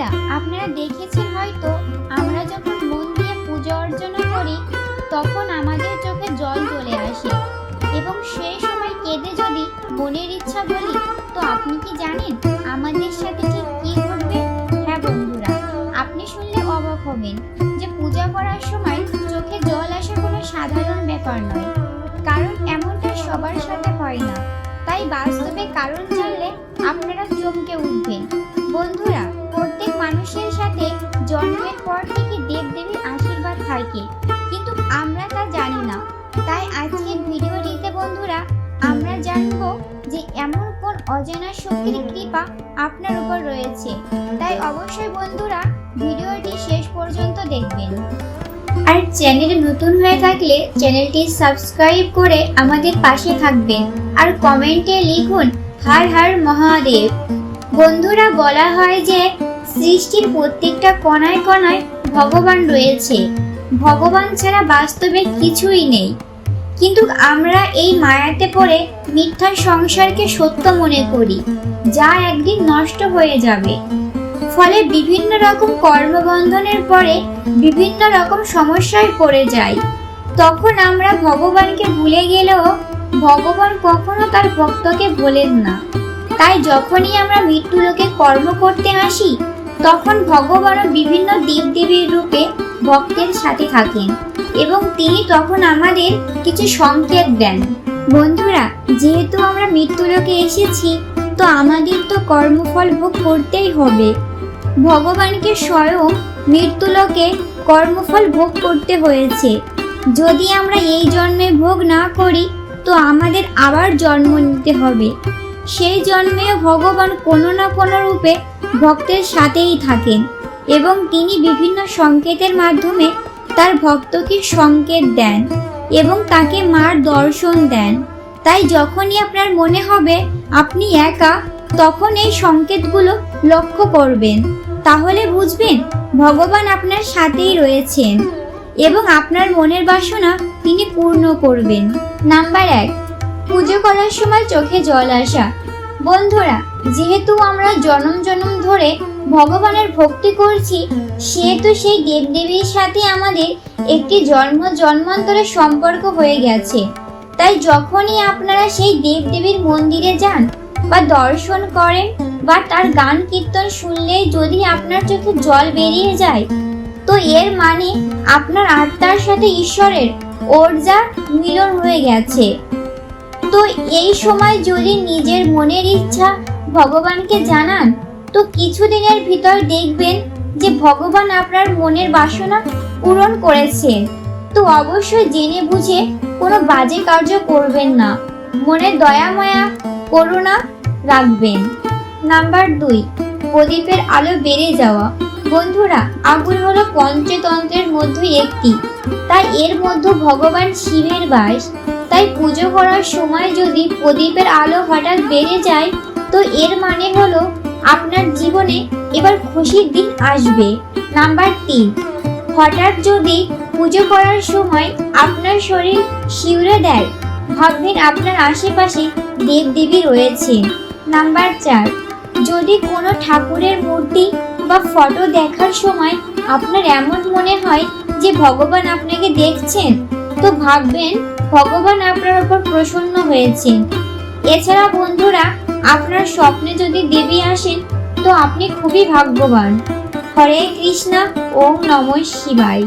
বন্ধুরা, আপনারা দেখেছেন হয়তো, আমরা যখন মন দিয়ে পূজা অর্চনা করি, তখন আমাদের চোখে জল চলে আসে। এবং সেই সময় কেঁদে যদি মনের ইচ্ছা বলি, তো আপনি কি জানেন আমাদের সাথে ঠিক কি ঘটবে? হ্যাঁ বন্ধুরা, আপনি শুনলে অবাক হবেন যে পূজা করার সময় চোখে জল আসা কোনো সাধারণ ব্যাপার নয়। কারণ এমনটা সবার সাথে হয় না। তাই বাস্তবে কারণ জানলে আপনারা চমকে উঠবেন। বন্ধুরা জন্মের পর থেকে দেবদেবীর আশীর্বাদ থাকে কিন্তু আমরা তা জানি না। তাই আজকের ভিডিওটিতে বন্ধুরা, আমরা জানব যে এমন কোন অজানা শক্তির কৃপা আপনার উপর রয়েছে। তাই অবশ্যই বন্ধুরা, ভিডিওটি শেষ পর্যন্ত দেখবেন। আর চ্যানেলে নতুন হয়ে থাকলে চ্যানেলটি সাবস্ক্রাইব করে আমাদের পাশে থাকবেন। আর কমেন্টে লিখুন, হার হার মহাদেব। বন্ধুরা, বলা হয় যে সৃষ্টির প্রত্যেকটা কণায় কণায় ভগবান রয়েছে। ভগবান ছাড়া বাস্তবে কিছুই নেই। কিন্তু আমরা এই মায়াতে পড়ে মিথ্যা সংসারকে সত্য মনে করি, যা একদিন নষ্ট হয়ে যাবে। ফলে বিভিন্ন রকম কর্মবন্ধনের পরে বিভিন্ন রকম সমস্যায় পড়ে যাই। তখন আমরা ভগবানকে ভুলে গেলেও ভগবান কখনো তার ভক্তকে ভোলেন না। তাই যখনই আমরা মৃত্যু লোকে কর্ম করতে আসি তখন ভগবানও বিভিন্ন দেবদেবীর রূপে ভক্তের সাথে থাকেন এবং তিনি তখন আমাদের কিছু সংকেত দেন। বন্ধুরা, যেহেতু আমরা মৃত্যু লোকে এসেছি, তো আমাদের তো কর্মফল ভোগ করতেই হবে। ভগবানকে স্বয়ং মৃত্যুলোকে কর্মফল ভোগ করতে হয়েছে। যদি আমরা এই জন্মে ভোগ না করি, তো আমাদের আবার জন্ম নিতে হবে। সেই জন্মেও ভগবান কোনো না কোনো রূপে ভক্তের সাথেই থাকেন এবং তিনি বিভিন্ন সংকেতের মাধ্যমে তার ভক্তকে সংকেত দেন এবং তাকে মার দর্শন দেন। তাই যখনই আপনার মনে হবে আপনি একা, তখন এই সংকেতগুলো লক্ষ্য করবেন। তাহলে বুঝবেন ভগবান আপনার সাথেই রয়েছেন এবং আপনার মনের বাসনা তিনি পূর্ণ করবেন। নাম্বার এক, পুজো করার সময় চোখে জল আসা। বন্ধুরা, যেহেতু আমরা জনম জনম ধরে ভগবানের ভক্তি করছি, সেহেতু সেই দেবদেবীর সাথে আমাদের একটি জন্ম জন্মান্তরের সম্পর্ক হয়ে গেছে। তাই যখনই আপনারা সেই দেবদেবীর মন্দিরে যান, বা দর্শন করেন, বা তার গান কীর্তন শুনলেই যদি আপনার চোখে জল বেরিয়ে যায়, তো এর মানে আপনার আত্মার সাথে ঈশ্বরের ওরজা মিলন হয়ে গেছে। তো এই সময় যদি নিজের মনের ইচ্ছা ভগবানকে জানান, তো কিছুদিনের ভিতর দেখবেন যে ভগবান আপনার মনের বাসনা পূরণ করেছেন। তো অবশ্যই জেনে বুঝে কোনো বাজে কার্য করবেন না। মনে দয়া, মায়া, করুণা রাখবেন। নাম্বার দুই, প্রদীপের আলো বেড়ে যাওয়া। বন্ধুরা, আগুন হলো পঞ্চতন্ত্রের মধ্যে একটি। তাই এর মধ্যে ভগবান শিবের বাস তাই পুজো করার সময় যদি প্রদীপের আলো হঠাৎ বেড়ে যায়, তো এর মানে হলো আপনার জীবনে এবার খুশির দিন আসবে। নাম্বার তিন, হঠাৎ যদি পুজো করার সময় আপনার শরীর শিউরে দেয়, ভাববেন আপনার আশেপাশে দেবদেবী রয়েছে। নাম্বার চার, যদি কোনো ঠাকুরের মূর্তি বা ফটো দেখার সময় আপনার এমন মনে হয় যে ভগবান আপনাকে দেখছেন তো ভাববেন, ভগবান আপনার উপর প্রসন্ন হয়েছে এছাড়া বন্ধুরা, আপনার স্বপ্নে যদি দেবী আসেন, তো আপনি খুবই ভাগ্যবান। হরে কৃষ্ণা, ওম নমঃ শিবায়।